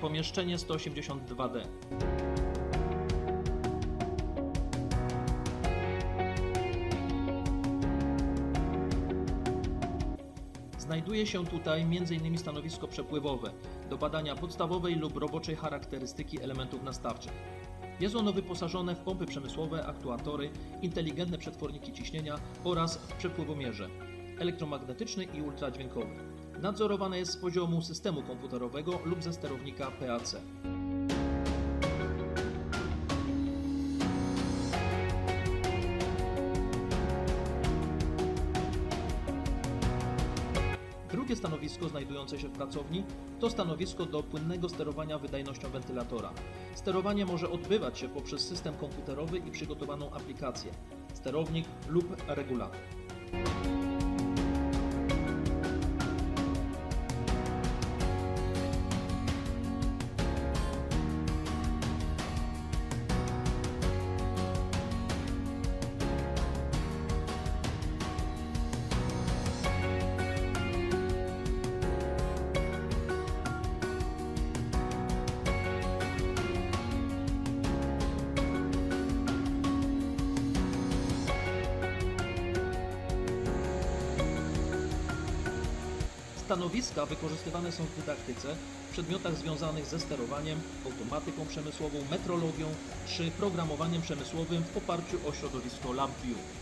Pomieszczenie 182D. Znajduje się tutaj m.in. stanowisko przepływowe do badania podstawowej lub roboczej charakterystyki elementów nastawczych. Jest ono wyposażone w pompy przemysłowe, aktuatory, inteligentne przetworniki ciśnienia oraz w przepływomierze elektromagnetyczny i ultradźwiękowy. Nadzorowane jest z poziomu systemu komputerowego lub ze sterownika PAC. Drugie stanowisko znajdujące się w pracowni to stanowisko do płynnego sterowania wydajnością wentylatora. Sterowanie może odbywać się poprzez system komputerowy i przygotowaną aplikację, sterownik lub regulator. Stanowiska wykorzystywane są w dydaktyce, w przedmiotach związanych ze sterowaniem, automatyką przemysłową, metrologią czy programowaniem przemysłowym w oparciu o środowisko LabVIEW.